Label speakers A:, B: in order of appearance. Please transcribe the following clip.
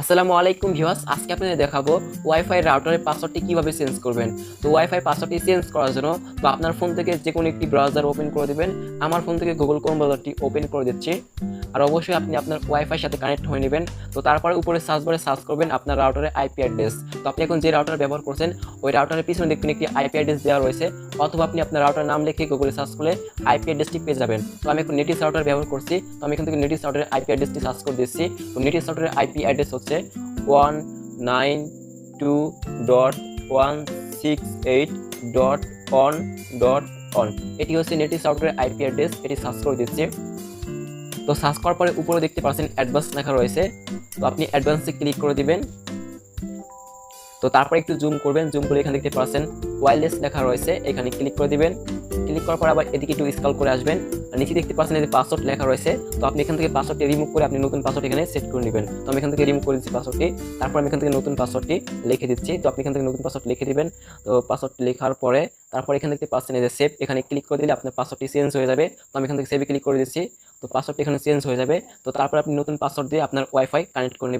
A: আসসালামু আলাইকুম ভিউয়ার্স, আজকে আপনাদের দেখাবো ওয়াইফাই রাউটারের পাসওয়ার্ডটি কীভাবে চেঞ্জ করবেন। তো ওয়াইফাই পাসওয়ার্ডটি চেঞ্জ করার জন্য তো আপনার ফোন থেকে যে কোনো একটি ব্রাউজার ওপেন করে দেবেন। আমার ফোন থেকে গুগল ক্রোম ব্রাউজারটি ওপেন করে দিচ্ছি। আর অবশ্যই আপনি আপনার ওয়াইফাই সাথে কানেক্ট হয়ে নেবেন। তো তারপরে উপরে সার্চ বারে সার্চ করবেন আপনার রাউটারের আইপি অ্যাড্রেস তো আপনি এখন যে রাউটার ব্যবহার করছেন, ওই রাউটারের পিছনে দেখবেন একটি আইপি অ্যাড্রেস দেওয়া রয়েছে। অথবা আপনি আপনার রাউটার নাম লিখে গুগলে সার্চ করলে আইপি অ্যাড্রেসটি পেয়ে যাবেন। তো আমি এখন নেটিস রাউটার ব্যবহার করছি। তো আমি এখান থেকে নেটিস রাউটারের আইপি অ্যাড্রেসটি সার্চ করে দিচ্ছি। তো নেটিস রাউটারের আইপি অ্যাড্রেস হচ্ছে one nine two dot one six eight dot one dot one এটি হচ্ছে নেটিস রাউটারের আইপি অ্যাড্রেস এটি সার্চ করে দিচ্ছি। তো সার্চ করার পরে উপরে দেখতে পাচ্ছেন অ্যাডভান্স লেখা রয়েছে। তো আপনি অ্যাডভান্সে ক্লিক করে দিবেন। তো তারপরে একটু জুম করবেন জুম করে এখানে দেখতে পাচ্ছেন ওয়্যারলেস লেখা রয়েছে, এখানে ক্লিক করে দিবেন। ক্লিক করার পর আবার এদিকে একটু স্কল করে আসবেন। নিচে দেখতে পাচ্ছেন যে পাসওয়ার্ড লেখা রয়েছে, তো আপনি এখান থেকে পাসওয়ার্ডটি রিমুভ করে আপনি নতুন পাসওয়ার্ড এখানে সেট করে নেবেন। তো আমি এখান থেকে রিমুভ করে দিচ্ছি পাসওয়ার্ডটি তারপর আমি এখান থেকে নতুন পাসওয়ার্ডটি লিখে দিচ্ছি। তো আপনি এখান থেকে নতুন পাসওয়ার্ড লিখে দিবেন। তো পাসওয়ার্ডটি লেখার পরে তারপর এখানে দেখতে পাচ্ছেন যে সেভ এখানে ক্লিক করে দিলে আপনার পাসওয়ার্ডটি চেঞ্জ হয়ে যাবে। তো আমি এখান থেকে সেভে ক্লিক করে দিচ্ছি। তো পাসওয়ার্ডটি এখানে চেঞ্জ হয়ে যাবে। তো তারপর আপনি নতুন পাসওয়ার্ড দিয়ে আপনার ওয়াইফাই কানেক্ট করে